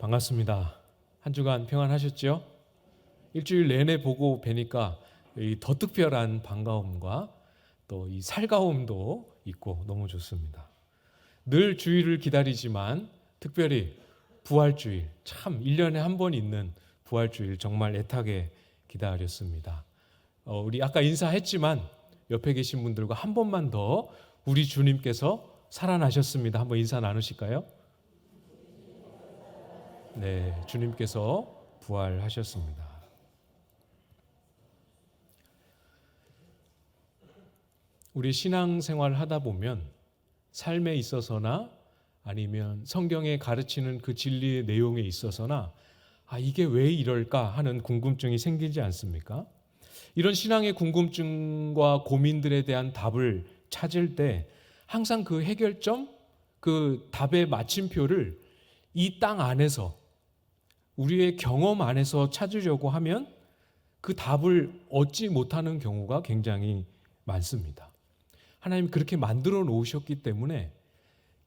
반갑습니다. 한 주간 평안하셨죠? 일주일 내내 보고 뵈니까 이더 특별한 반가움과 또 이 살가움도 있고 너무 좋습니다. 늘 주일을 기다리지만 특별히 부활주일 참 1년에 한 번 있는 부활주일 정말 애타게 기다렸습니다. 어, 우리 아까 인사했지만 옆에 계신 분들과 한 번만 더 우리 주님께서 살아나셨습니다. 한번 인사 나누실까요? 네, 주님께서 부활하셨습니다. 우리 신앙생활 하다 보면 삶에 있어서나 아니면 성경에 가르치는 그 진리의 내용에 있어서나 아, 이게 왜 이럴까 하는 궁금증이 생기지 않습니까? 이런 신앙의 궁금증과 고민들에 대한 답을 찾을 때 항상 그 해결점, 그 답의 마침표를 이 땅 안에서 우리의 경험 안에서 찾으려고 하면 그 답을 얻지 못하는 경우가 굉장히 많습니다. 하나님 그렇게 만들어 놓으셨기 때문에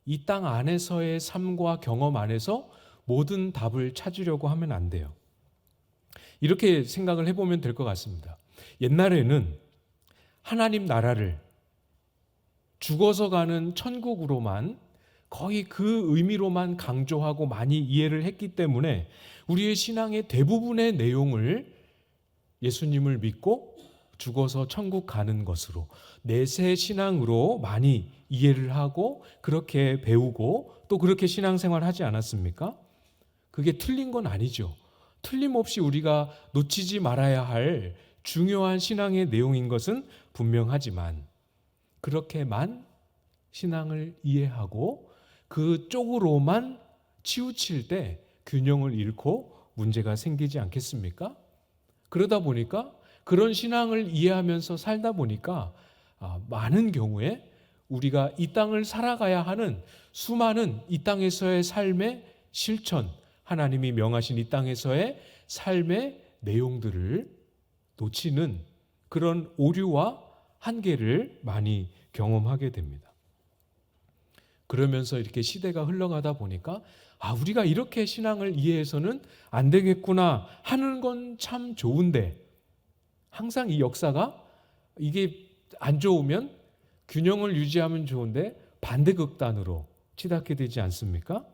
이 땅 안에서의 삶과 경험 안에서 모든 답을 찾으려고 하면 안 돼요. 이렇게 생각을 해보면 될 것 같습니다. 옛날에는 하나님 나라를 죽어서 가는 천국으로만 거의 그 의미로만 강조하고 많이 이해를 했기 때문에 우리의 신앙의 대부분의 내용을 예수님을 믿고 죽어서 천국 가는 것으로 내세 신앙으로 많이 이해를 하고 그렇게 배우고 또 그렇게 신앙생활 하지 않았습니까? 그게 틀린 건 아니죠. 틀림없이 우리가 놓치지 말아야 할 중요한 신앙의 내용인 것은 분명하지만 그렇게만 신앙을 이해하고 그쪽으로만 치우칠 때 균형을 잃고 문제가 생기지 않겠습니까? 그러다 보니까 그런 신앙을 이해하면서 살다 보니까 아, 많은 경우에 우리가 이 땅을 살아가야 하는 수많은 이 땅에서의 삶의 실천, 하나님이 명하신 이 땅에서의 삶의 내용들을 놓치는 그런 오류와 한계를 많이 경험하게 됩니다. 그러면서 이렇게 시대가 흘러가다 보니까 아, 우리가 이렇게 신앙을 이해해서는 안 되겠구나 하는 건 참 좋은데 항상 이 역사가 이게 안 좋으면 균형을 유지하면 좋은데 반대 극단으로 치닫게 되지 않습니까?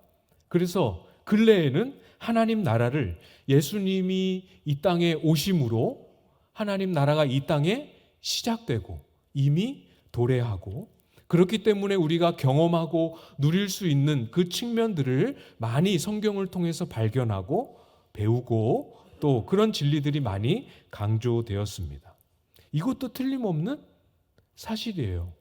그래서 근래에는 하나님 나라를 예수님이 이 땅에 오심으로 하나님 나라가 이 땅에 시작되고 이미 도래하고 그렇기 때문에 우리가 경험하고 누릴 수 있는 그 측면들을 많이 성경을 통해서 발견하고 배우고 또 그런 진리들이 많이 강조되었습니다. 이것도 틀림없는 사실이에요.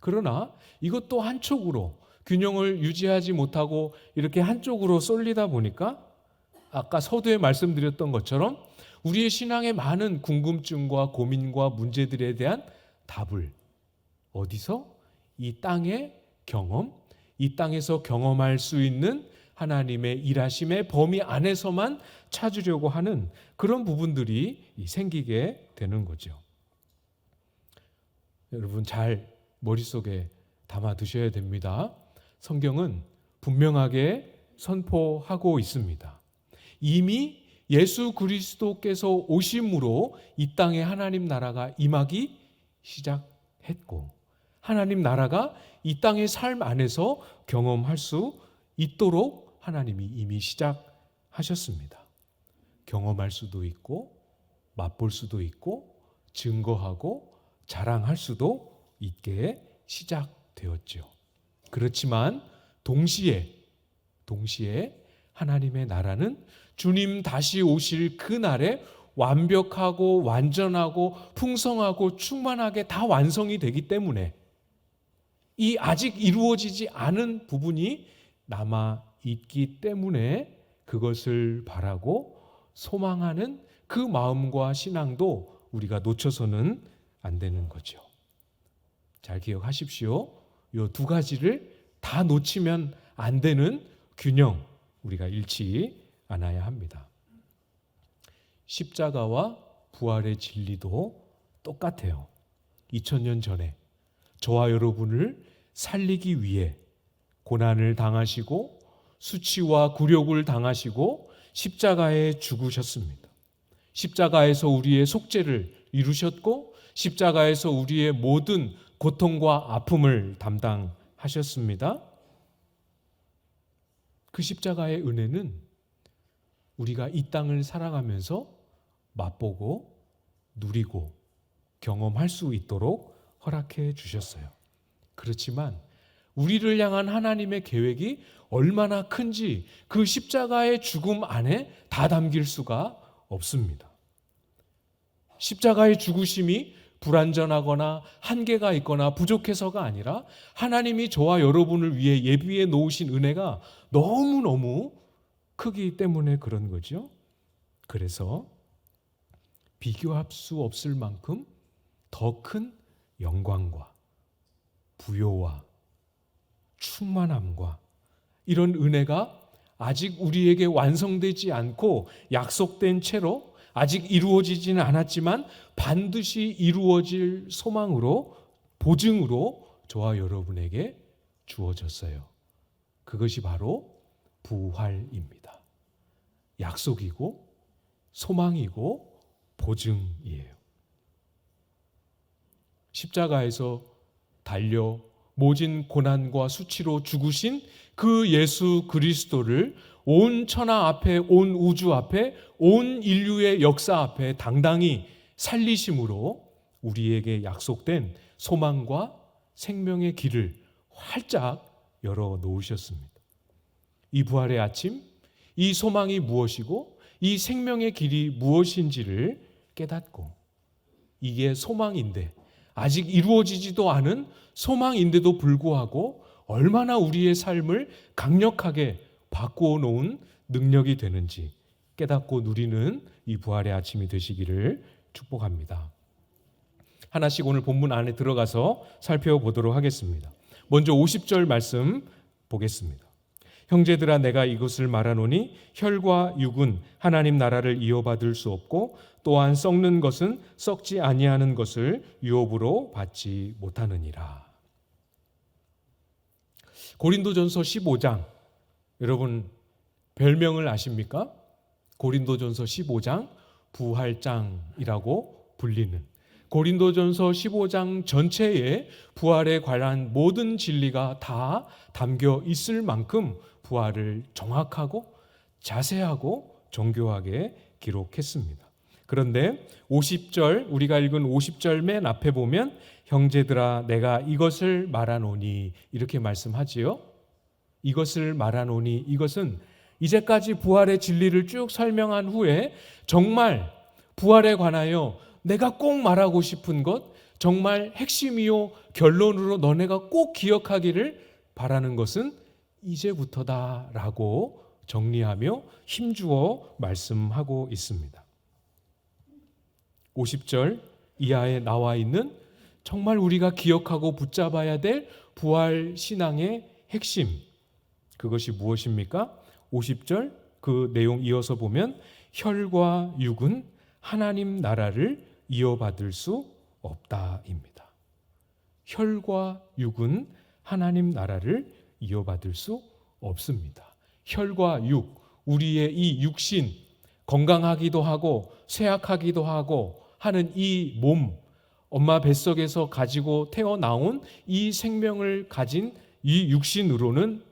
그러나 이것도 한쪽으로 균형을 유지하지 못하고 이렇게 한쪽으로 쏠리다 보니까 아까 서두에 말씀드렸던 것처럼 우리의 신앙의 많은 궁금증과 고민과 문제들에 대한 답을 어디서 이 땅의 경험, 이 땅에서 경험할 수 있는 하나님의 일하심의 범위 안에서만 찾으려고 하는 그런 부분들이 생기게 되는 거죠. 여러분 잘 머릿속에 담아 두셔야 됩니다. 성경은 분명하게 선포하고 있습니다. 이미 예수 그리스도께서 오심으로 이 땅에 하나님 나라가 임하기 시작했고 하나님 나라가 이 땅의 삶 안에서 경험할 수 있도록 하나님이 이미 시작하셨습니다. 경험할 수도 있고 맛볼 수도 있고 증거하고 자랑할 수도 있게 시작되었죠. 그렇지만 동시에 동시에 하나님의 나라는 주님 다시 오실 그 날에 완벽하고 완전하고 풍성하고 충만하게 다 완성이 되기 때문에 이 아직 이루어지지 않은 부분이 남아 있기 때문에 그것을 바라고 소망하는 그 마음과 신앙도 우리가 놓쳐서는 안 되는 거죠. 잘 기억하십시오. 요 두 가지를 다 놓치면 안 되는 균형 우리가 잃지 않아야 합니다. 십자가와 부활의 진리도 똑같아요. 2000년 전에 저와 여러분을 살리기 위해 고난을 당하시고 수치와 굴욕을 당하시고 십자가에 죽으셨습니다. 십자가에서 우리의 속죄를 이루셨고 십자가에서 우리의 모든 고통과 아픔을 담당하셨습니다. 그 십자가의 은혜는 우리가 이 땅을 살아가면서 맛보고 누리고 경험할 수 있도록 허락해 주셨어요. 그렇지만 우리를 향한 하나님의 계획이 얼마나 큰지 그 십자가의 죽음 안에 다 담길 수가 없습니다. 십자가의 죽으심이 불완전하거나 한계가 있거나 부족해서가 아니라 하나님이 저와 여러분을 위해 예비해 놓으신 은혜가 너무너무 크기 때문에 그런 거죠. 그래서 비교할 수 없을 만큼 더 큰 영광과 부요와 충만함과 이런 은혜가 아직 우리에게 완성되지 않고 약속된 채로 아직 이루어지지는 않았지만 반드시 이루어질 소망으로 보증으로 저와 여러분에게 주어졌어요. 그것이 바로 부활입니다. 약속이고 소망이고 보증이에요. 십자가에서 달려 모진 고난과 수치로 죽으신 그 예수 그리스도를 온 천하 앞에, 온 우주 앞에, 온 인류의 역사 앞에 당당히 살리심으로 우리에게 약속된 소망과 생명의 길을 활짝 열어 놓으셨습니다. 이 부활의 아침, 이 소망이 무엇이고 이 생명의 길이 무엇인지를 깨닫고 이게 소망인데 아직 이루어지지도 않은 소망인데도 불구하고 얼마나 우리의 삶을 강력하게 바꾸어 놓은 능력이 되는지 깨닫고 누리는 이 부활의 아침이 되시기를 축복합니다. 하나씩 오늘 본문 안에 들어가서 살펴보도록 하겠습니다. 먼저 50절 말씀 보겠습니다. 형제들아 내가 이것을 말하노니 혈과 육은 하나님 나라를 이어받을 수 없고 또한 썩는 것은 썩지 아니하는 것을 유업으로 받지 못하느니라. 고린도전서 15장 여러분 별명을 아십니까? 고린도전서 15장 부활장이라고 불리는 고린도전서 15장 전체에 부활에 관한 모든 진리가 다 담겨 있을 만큼 부활을 정확하고 자세하고 정교하게 기록했습니다. 그런데 50절 우리가 읽은 50절 맨 앞에 보면 형제들아 내가 이것을 말하노니 이렇게 말씀하지요. 이것을 말하노니 이것은 이제까지 부활의 진리를 쭉 설명한 후에 정말 부활에 관하여 내가 꼭 말하고 싶은 것 정말 핵심이요 결론으로 너네가 꼭 기억하기를 바라는 것은 이제부터다라고 정리하며 힘주어 말씀하고 있습니다. 50절 이하에 나와 있는 정말 우리가 기억하고 붙잡아야 될 부활 신앙의 핵심 그것이 무엇입니까? 50절 그 내용 이어서 보면 혈과 육은 하나님 나라를 이어받을 수 없다입니다. 혈과 육은 하나님 나라를 이어받을 수 없습니다. 혈과 육, 우리의 이 육신, 건강하기도 하고, 쇠약하기도 하고 하는 이 몸, 엄마 뱃속에서 가지고 태어나온 이 생명을 가진 이 육신으로는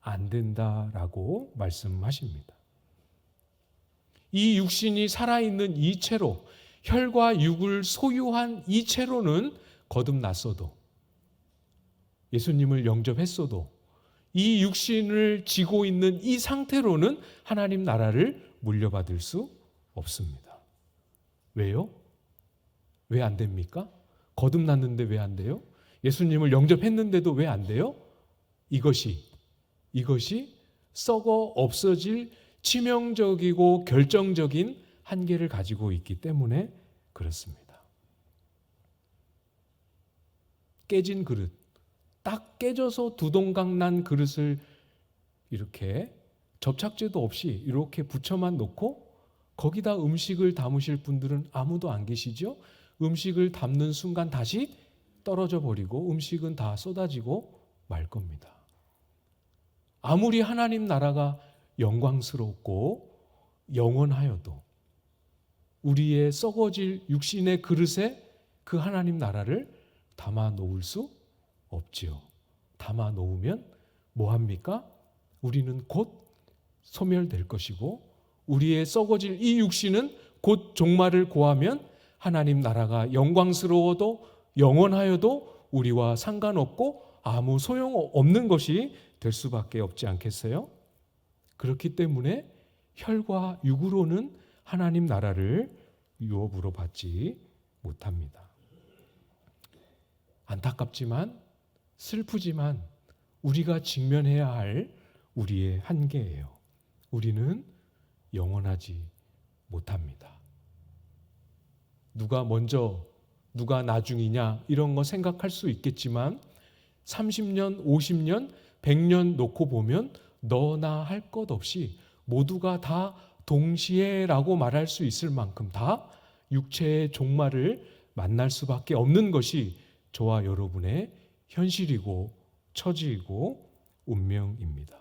안 된다라고 말씀하십니다. 이 육신이 살아있는 이체로 혈과 육을 소유한 이체로는 거듭났어도 예수님을 영접했어도 이 육신을 지고 있는 이 상태로는 하나님 나라를 물려받을 수 없습니다. 왜요? 왜 안 됩니까? 거듭났는데 왜 안 돼요? 예수님을 영접했는데도 왜 안 돼요? 이것이 이것이 썩어 없어질 치명적이고 결정적인 한계를 가지고 있기 때문에 그렇습니다. 깨진 그릇, 딱 깨져서 두동강 난 그릇을 이렇게 접착제도 없이 이렇게 붙여만 놓고 거기다 음식을 담으실 분들은 아무도 안 계시죠? 음식을 담는 순간 다시 떨어져 버리고 음식은 다 쏟아지고 말 겁니다. 아무리 하나님 나라가 영광스럽고 영원하여도 우리의 썩어질 육신의 그릇에 그 하나님 나라를 담아 놓을 수 없지요. 담아 놓으면 뭐 합니까? 우리는 곧 소멸될 것이고 우리의 썩어질 이 육신은 곧 종말을 고하면 하나님 나라가 영광스러워도 영원하여도 우리와 상관없고 아무 소용 없는 것이 될 수밖에 없지 않겠어요? 그렇기 때문에 혈과 육으로는 하나님 나라를 유업으로 받지 못합니다. 안타깝지만 슬프지만 우리가 직면해야 할 우리의 한계예요. 우리는 영원하지 못합니다. 누가 먼저, 누가 나중이냐, 이런 거 생각할 수 있겠지만, 30년, 50년, 100년 놓고 보면 너나 할 것 없이 모두가 다 동시에라고 말할 수 있을 만큼 다 육체의 종말을 만날 수밖에 없는 것이 저와 여러분의 현실이고 처지이고 운명입니다.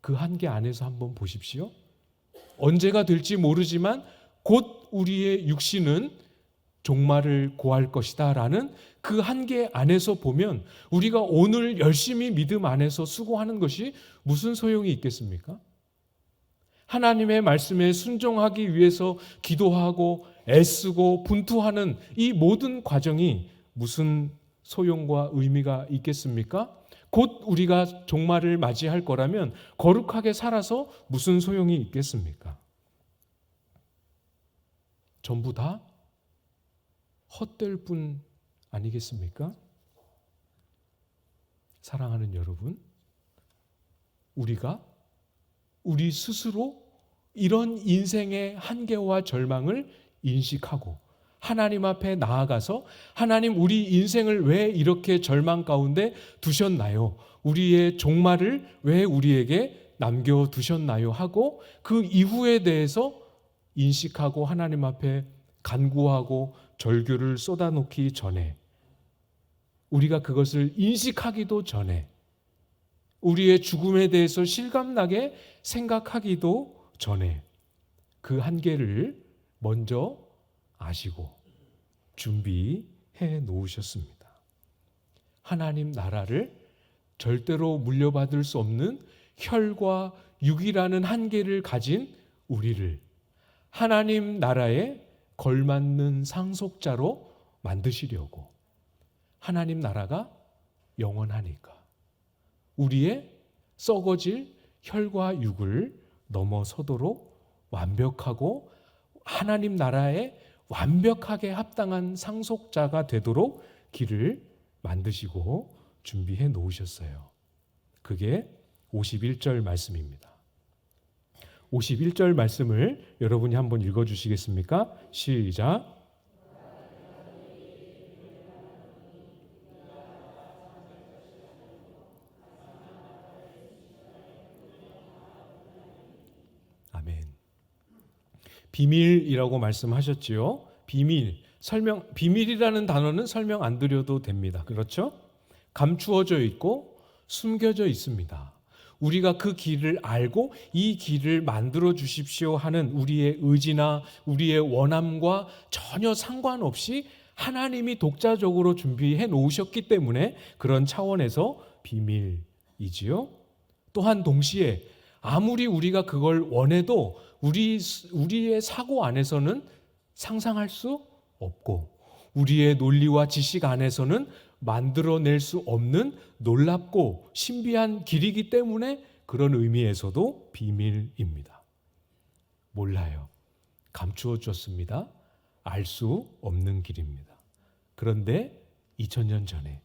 그 한계 안에서 한번 보십시오. 언제가 될지 모르지만 곧 우리의 육신은 종말을 고할 것이다 라는 그 한계 안에서 보면 우리가 오늘 열심히 믿음 안에서 수고하는 것이 무슨 소용이 있겠습니까? 하나님의 말씀에 순종하기 위해서 기도하고 애쓰고 분투하는 이 모든 과정이 무슨 소용과 의미가 있겠습니까? 곧 우리가 종말을 맞이할 거라면 거룩하게 살아서 무슨 소용이 있겠습니까? 전부 다 헛될 뿐 아니겠습니까? 사랑하는 여러분, 우리가 우리 스스로 이런 인생의 한계와 절망을 인식하고 하나님 앞에 나아가서 하나님 우리 인생을 왜 이렇게 절망 가운데 두셨나요? 우리의 종말을 왜 우리에게 남겨 두셨나요? 하고 그 이후에 대해서 인식하고 하나님 앞에 간구하고 절규를 쏟아놓기 전에 우리가 그것을 인식하기도 전에 우리의 죽음에 대해서 실감나게 생각하기도 전에 그 한계를 먼저 아시고 준비해 놓으셨습니다. 하나님 나라를 절대로 물려받을 수 없는 혈과 육이라는 한계를 가진 우리를 하나님 나라에 걸맞는 상속자로 만드시려고 하나님 나라가 영원하니까 우리의 썩어질 혈과 육을 넘어서도록 완벽하고 하나님 나라에 완벽하게 합당한 상속자가 되도록 길을 만드시고 준비해 놓으셨어요. 그게 51절 말씀입니다. 51절 말씀을 여러분이 한번 읽어 주시겠습니까? 시작. 아멘. 비밀이라고 말씀하셨지요. 비밀. 설명 비밀이라는 단어는 설명 안 드려도 됩니다. 그렇죠? 감추어져 있고 숨겨져 있습니다. 우리가 그 길을 알고 이 길을 만들어 주십시오 하는 우리의 의지나 우리의 원함과 전혀 상관없이 하나님이 독자적으로 준비해 놓으셨기 때문에 그런 차원에서 비밀이지요. 또한 동시에 아무리 우리가 그걸 원해도 우리 우리의 사고 안에서는 상상할 수 없고 우리의 논리와 지식 안에서는 만들어낼 수 없는 놀랍고 신비한 길이기 때문에 그런 의미에서도 비밀입니다. 몰라요. 감추어 줬습니다. 알 수 없는 길입니다. 그런데 2000년 전에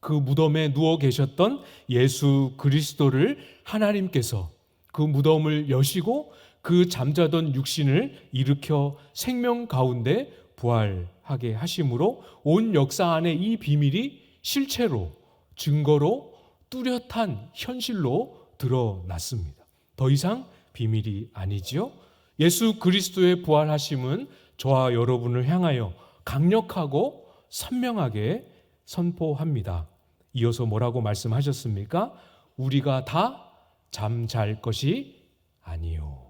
그 무덤에 누워 계셨던 예수 그리스도를 하나님께서 그 무덤을 여시고 그 잠자던 육신을 일으켜 생명 가운데 부활하게 하심으로 온 역사 안에 이 비밀이 실체로 증거로 뚜렷한 현실로 드러났습니다. 더 이상 비밀이 아니지요. 예수 그리스도의 부활하심은 저와 여러분을 향하여 강력하고 선명하게 선포합니다. 이어서 뭐라고 말씀하셨습니까? 우리가 다 잠잘 것이 아니요.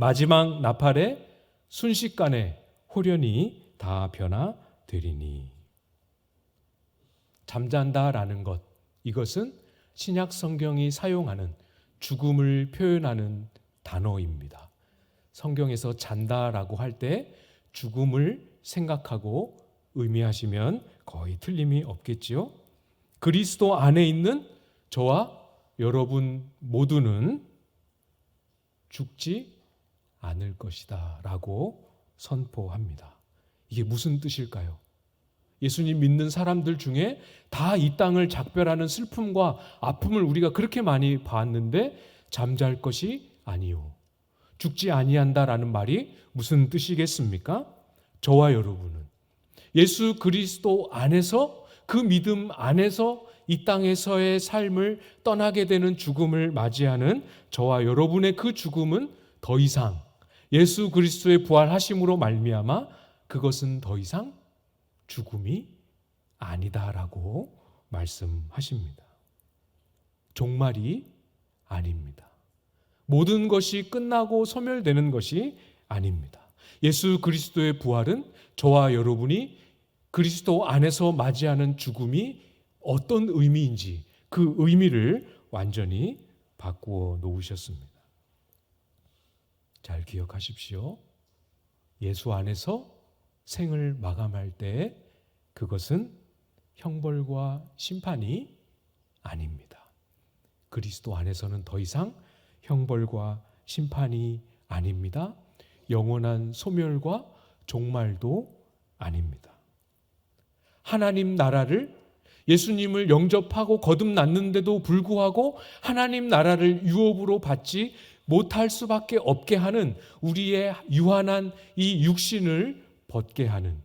마지막 나팔에 순식간에 호련히 다 변화되리니. 잠잔다라는 것, 이것은 신약 성경이 사용하는 죽음을 표현하는 단어입니다. 성경에서 잔다라고 할 때 죽음을 생각하고 의미하시면 거의 틀림이 없겠지요. 그리스도 안에 있는 저와 여러분 모두는 죽지 않을 것이다 라고 선포합니다. 이게 무슨 뜻일까요? 예수님 믿는 사람들 중에 다 이 땅을 작별하는 슬픔과 아픔을 우리가 그렇게 많이 봤는데 잠잘 것이 아니요. 죽지 아니한다라는 말이 무슨 뜻이겠습니까? 저와 여러분은 예수 그리스도 안에서 그 믿음 안에서 이 땅에서의 삶을 떠나게 되는 죽음을 맞이하는 저와 여러분의 그 죽음은 더 이상 예수 그리스도의 부활하심으로 말미암아 그것은 더 이상 죽음이 아니다라고 말씀하십니다. 종말이 아닙니다. 모든 것이 끝나고 소멸되는 것이 아닙니다. 예수 그리스도의 부활은 저와 여러분이 그리스도 안에서 맞이하는 죽음이 어떤 의미인지 그 의미를 완전히 바꾸어 놓으셨습니다. 잘 기억하십시오. 예수 안에서 생을 마감할 때 그것은 형벌과 심판이 아닙니다. 그리스도 안에서는 더 이상 형벌과 심판이 아닙니다. 영원한 소멸과 종말도 아닙니다. 하나님 나라를 예수님을 영접하고 거듭났는데도 불구하고 하나님 나라를 유업으로 받지 못할 수밖에 없게 하는 우리의 유한한 이 육신을 벗게 하는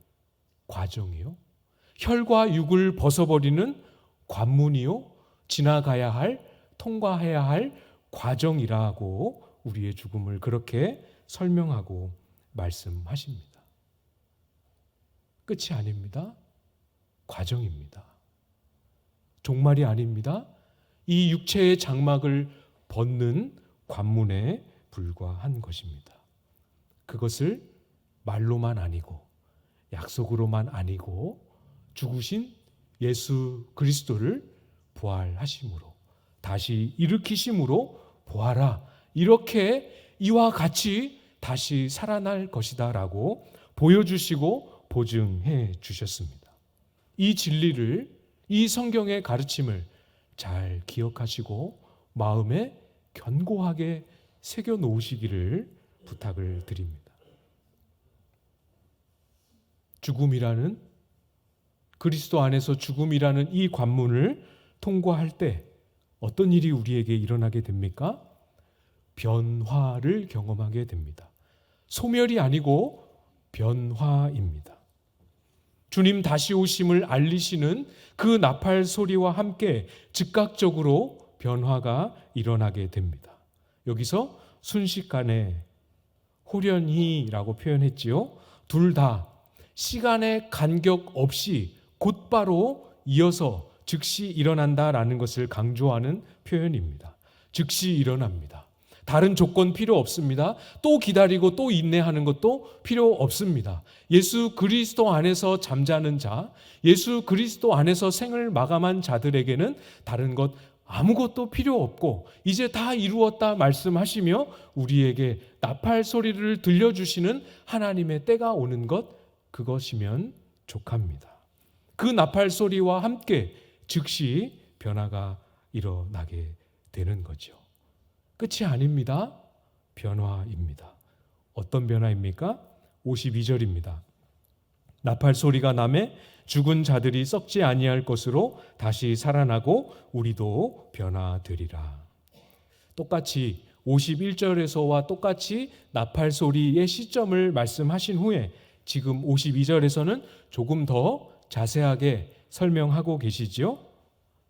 과정이요. 혈과 육을 벗어버리는 관문이요. 지나가야 할, 통과해야 할 과정이라고 우리의 죽음을 그렇게 설명하고 말씀하십니다. 끝이 아닙니다. 과정입니다. 종말이 아닙니다. 이 육체의 장막을 벗는 관문에 불과한 것입니다. 그것을 말로만 아니고 약속으로만 아니고 죽으신 예수 그리스도를 부활하심으로 다시 일으키심으로 보아라. 이렇게 이와 같이 다시 살아날 것이다라고 보여주시고 보증해 주셨습니다. 이 진리를 이 성경의 가르침을 잘 기억하시고 마음에 견고하게 새겨 놓으시기를 부탁을 드립니다. 죽음이라는 그리스도 안에서 죽음이라는 이 관문을 통과할 때 어떤 일이 우리에게 일어나게 됩니까? 변화를 경험하게 됩니다. 소멸이 아니고 변화입니다. 주님 다시 오심을 알리시는 그 나팔 소리와 함께 즉각적으로 변화가 일어나게 됩니다. 여기서 순식간에 호련히라고 표현했지요. 둘 다 시간의 간격 없이 곧바로 이어서 즉시 일어난다라는 것을 강조하는 표현입니다. 즉시 일어납니다. 다른 조건 필요 없습니다. 또 기다리고 또 인내하는 것도 필요 없습니다. 예수 그리스도 안에서 잠자는 자, 예수 그리스도 안에서 생을 마감한 자들에게는 다른 것 아무것도 필요 없고 이제 다 이루었다 말씀하시며 우리에게 나팔 소리를 들려주시는 하나님의 때가 오는 것 그것이면 족합니다. 그 나팔 소리와 함께 즉시 변화가 일어나게 되는 거죠. 끝이 아닙니다. 변화입니다. 어떤 변화입니까? 52절입니다. 나팔 소리가 남에 죽은 자들이 썩지 아니할 것으로 다시 살아나고 우리도 변화되리라. 똑같이 51절에서와 똑같이 나팔 소리의 시점을 말씀하신 후에 지금 52절에서는 조금 더 자세하게 설명하고 계시지요.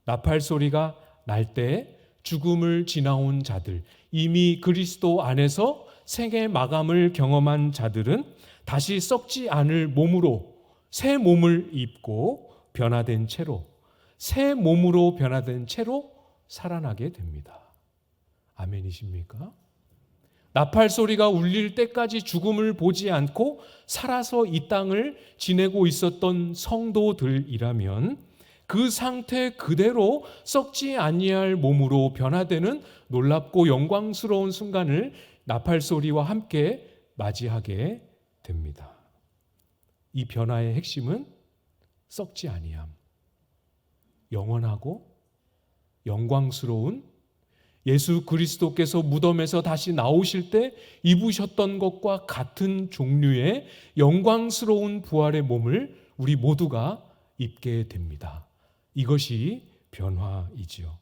나팔 소리가 날 때 죽음을 지나온 자들, 이미 그리스도 안에서 생의 마감을 경험한 자들은 다시 썩지 않을 몸으로 새 몸을 입고 변화된 채로 새 몸으로 변화된 채로 살아나게 됩니다. 아멘이십니까? 나팔 소리가 울릴 때까지 죽음을 보지 않고 살아서 이 땅을 지내고 있었던 성도들이라면 그 상태 그대로 썩지 아니할 몸으로 변화되는 놀랍고 영광스러운 순간을 나팔 소리와 함께 맞이하게 됩니다. 이 변화의 핵심은 썩지 아니함. 영원하고 영광스러운 예수 그리스도께서 무덤에서 다시 나오실 때 입으셨던 것과 같은 종류의 영광스러운 부활의 몸을 우리 모두가 입게 됩니다. 이것이 변화이지요.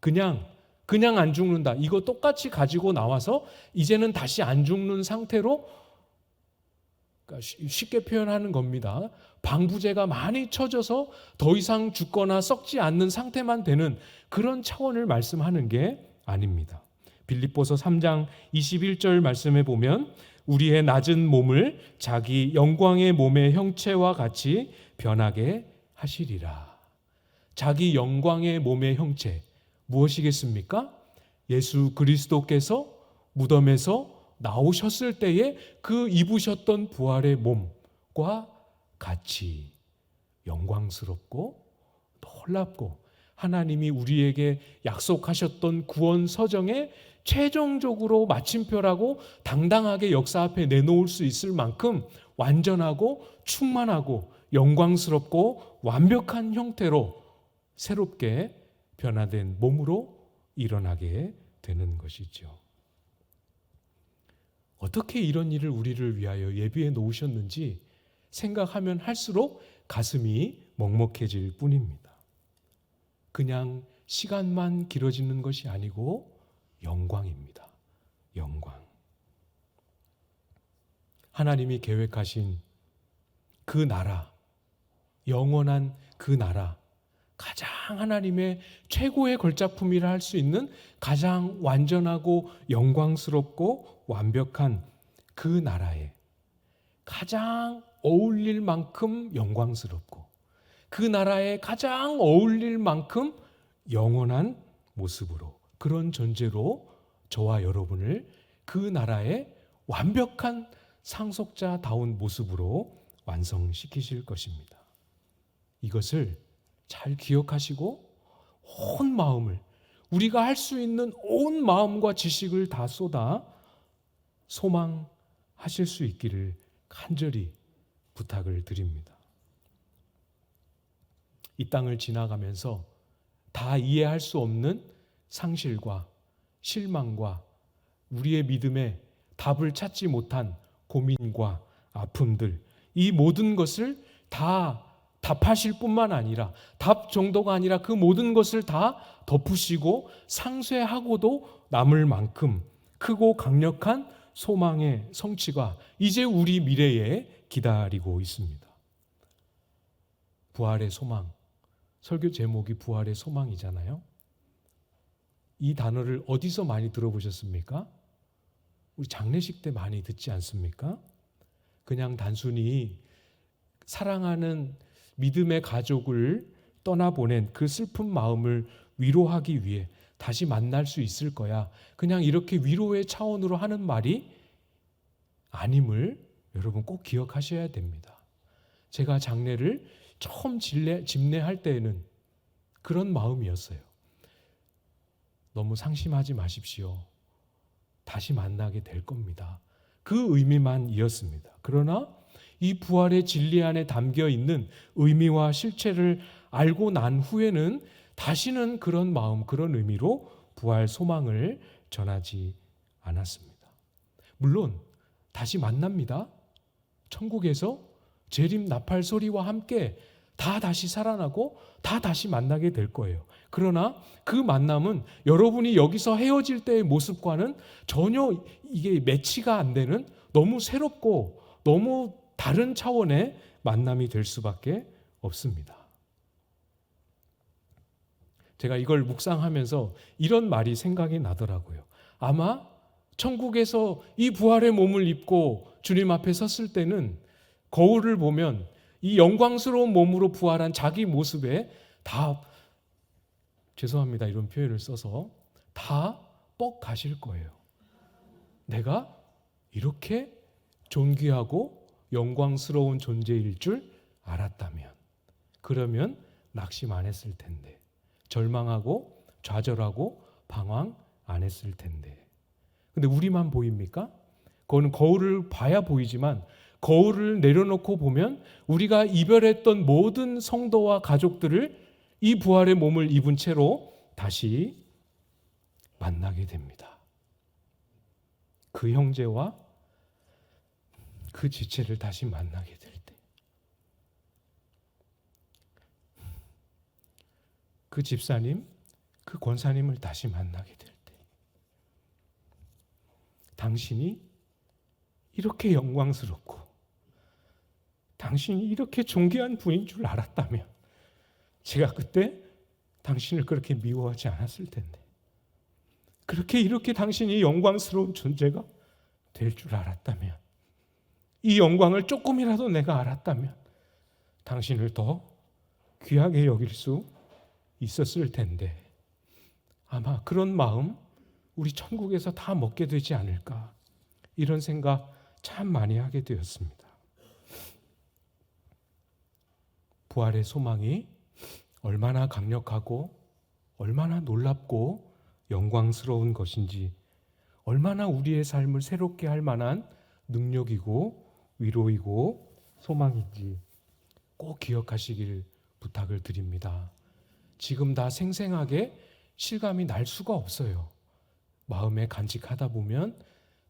그냥 그냥 안 죽는다. 이거 똑같이 가지고 나와서 이제는 다시 안 죽는 상태로 그러니까 쉽게 표현하는 겁니다. 방부제가 많이 쳐져서 더 이상 죽거나 썩지 않는 상태만 되는 그런 차원을 말씀하는 게 아닙니다. 빌립보서 3장 21절 말씀에 보면 우리의 낮은 몸을 자기 영광의 몸의 형체와 같이 변하게 하시리라. 자기 영광의 몸의 형체 무엇이겠습니까? 예수 그리스도께서 무덤에서 나오셨을 때에 그 입으셨던 부활의 몸과 같이 영광스럽고 놀랍고 하나님이 우리에게 약속하셨던 구원 서정에 최종적으로 마침표라고 당당하게 역사 앞에 내놓을 수 있을 만큼 완전하고 충만하고 영광스럽고 완벽한 형태로 새롭게 변화된 몸으로 일어나게 되는 것이죠. 어떻게 이런 일을 우리를 위하여 예비해 놓으셨는지 생각하면 할수록 가슴이 먹먹해질 뿐입니다. 그냥 시간만 길어지는 것이 아니고 영광입니다. 영광. 하나님이 계획하신 그 나라, 영원한 그 나라, 가장 하나님의 최고의 걸작품이라 할 수 있는 가장 완전하고 영광스럽고 완벽한 그 나라에 가장 어울릴 만큼 영광스럽고 그 나라에 가장 어울릴 만큼 영원한 모습으로 그런 존재로 저와 여러분을 그 나라의 완벽한 상속자다운 모습으로 완성시키실 것입니다. 이것을 잘 기억하시고 온 마음을 우리가 할 수 있는 온 마음과 지식을 다 쏟아 소망하실 수 있기를 간절히 부탁을 드립니다. 이 땅을 지나가면서 다 이해할 수 없는 상실과 실망과 우리의 믿음에 답을 찾지 못한 고민과 아픔들, 이 모든 것을 다 답하실 뿐만 아니라 답 정도가 아니라 그 모든 것을 다 덮으시고 상쇄하고도 남을 만큼 크고 강력한 소망의 성취가 이제 우리 미래에 기다리고 있습니다. 부활의 소망. 설교 제목이 부활의 소망이잖아요. 이 단어를 어디서 많이 들어보셨습니까? 우리 장례식 때 많이 듣지 않습니까? 그냥 단순히 사랑하는 믿음의 가족을 떠나보낸 그 슬픈 마음을 위로하기 위해 다시 만날 수 있을 거야. 그냥 이렇게 위로의 차원으로 하는 말이 아님을 여러분 꼭 기억하셔야 됩니다. 제가 장례를 처음 집례, 집례할 때에는 그런 마음이었어요. 너무 상심하지 마십시오. 다시 만나게 될 겁니다. 그 의미만 이었습니다. 그러나 이 부활의 진리 안에 담겨 있는 의미와 실체를 알고 난 후에는 다시는 그런 마음, 그런 의미로 부활 소망을 전하지 않았습니다. 물론 다시 만납니다. 천국에서 재림 나팔 소리와 함께 다 다시 살아나고 다 다시 만나게 될 거예요. 그러나 그 만남은 여러분이 여기서 헤어질 때의 모습과는 전혀 이게 매치가 안 되는 너무 새롭고 너무 다른 차원의 만남이 될 수밖에 없습니다. 제가 이걸 묵상하면서 이런 말이 생각이 나더라고요. 아마 천국에서 이 부활의 몸을 입고 주님 앞에 섰을 때는 거울을 보면 이 영광스러운 몸으로 부활한 자기 모습에 다 죄송합니다. 이런 표현을 써서 다 뻑 가실 거예요. 내가 이렇게 존귀하고 영광스러운 존재일 줄 알았다면 그러면 낙심 안 했을 텐데 절망하고 좌절하고 방황 안 했을 텐데 근데 우리만 보입니까? 그거는 거울을 봐야 보이지만 거울을 내려놓고 보면 우리가 이별했던 모든 성도와 가족들을 이 부활의 몸을 입은 채로 다시 만나게 됩니다. 그 형제와 그 지체를 다시 만나게 될 때. 그 집사님, 그 권사님을 다시 만나게 될 때. 당신이 이렇게 영광스럽고 당신이 이렇게 존귀한 분인 줄 알았다면 제가 그때 당신을 그렇게 미워하지 않았을 텐데 그렇게 이렇게 당신이 영광스러운 존재가 될 줄 알았다면 이 영광을 조금이라도 내가 알았다면 당신을 더 귀하게 여길 수 있었을 텐데 아마 그런 마음 우리 천국에서 다 먹게 되지 않을까 이런 생각 참 많이 하게 되었습니다. 부활의 소망이 얼마나 강력하고 얼마나 놀랍고 영광스러운 것인지 얼마나 우리의 삶을 새롭게 할 만한 능력이고 위로이고 소망인지 꼭 기억하시길 부탁을 드립니다. 지금 다 생생하게 실감이 날 수가 없어요. 마음에 간직하다 보면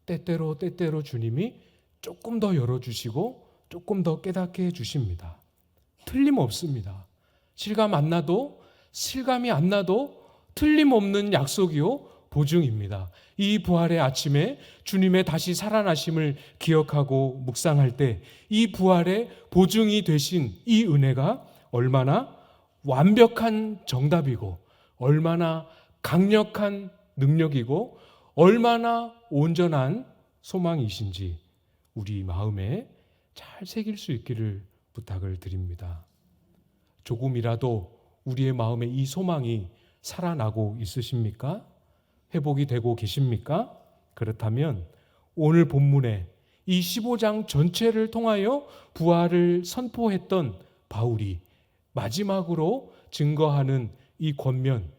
때때로 때때로 주님이 조금 더 열어주시고 조금 더 깨닫게 해주십니다. 틀림없습니다. 실감 안 나도 실감이 안 나도 틀림없는 약속이요 보증입니다. 이 부활의 아침에 주님의 다시 살아나심을 기억하고 묵상할 때 이 부활의 보증이 되신 이 은혜가 얼마나 완벽한 정답이고 얼마나 강력한 능력이고 얼마나 온전한 소망이신지 우리 마음에 잘 새길 수 있기를 부탁을 드립니다. 조금이라도 우리의 마음에 이 소망이 살아나고 있으십니까? 회복이 되고 계십니까? 그렇다면 오늘 본문에 이 15장 전체를 통하여 부활을 선포했던 바울이 마지막으로 증거하는 이 권면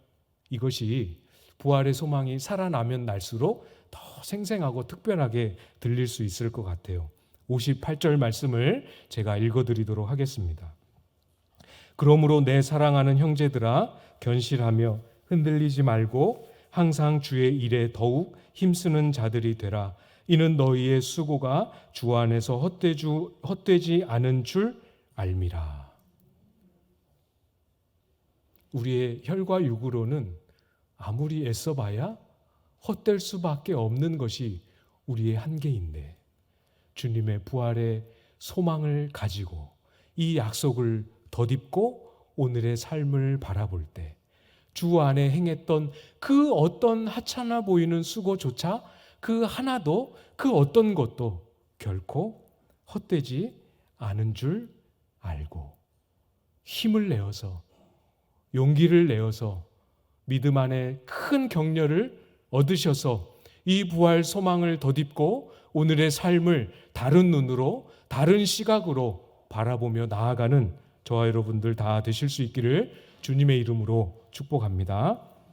이것이 부활의 소망이 살아나면 날수록 더 생생하고 특별하게 들릴 수 있을 것 같아요. 58절 말씀을 제가 읽어 드리도록 하겠습니다. 그러므로 내 사랑하는 형제들아 견실하며 흔들리지 말고 항상 주의 일에 더욱 힘쓰는 자들이 되라. 이는 너희의 수고가 주 안에서 헛되주, 헛되지 않은 줄 알미라. 우리의 혈과 육으로는 아무리 애써봐야 헛될 수밖에 없는 것이 우리의 한계인데 주님의 부활의 소망을 가지고 이 약속을 덧입고 오늘의 삶을 바라볼 때 주 안에 행했던 그 어떤 하찮아 보이는 수고조차 그 하나도 그 어떤 것도 결코 헛되지 않은 줄 알고 힘을 내어서 용기를 내어서 믿음 안에 큰 격려를 얻으셔서 이 부활 소망을 덧입고 오늘의 삶을 다른 눈으로 다른 시각으로 바라보며 나아가는 저와 여러분들 다 되실 수 있기를 주님의 이름으로 축복합니다.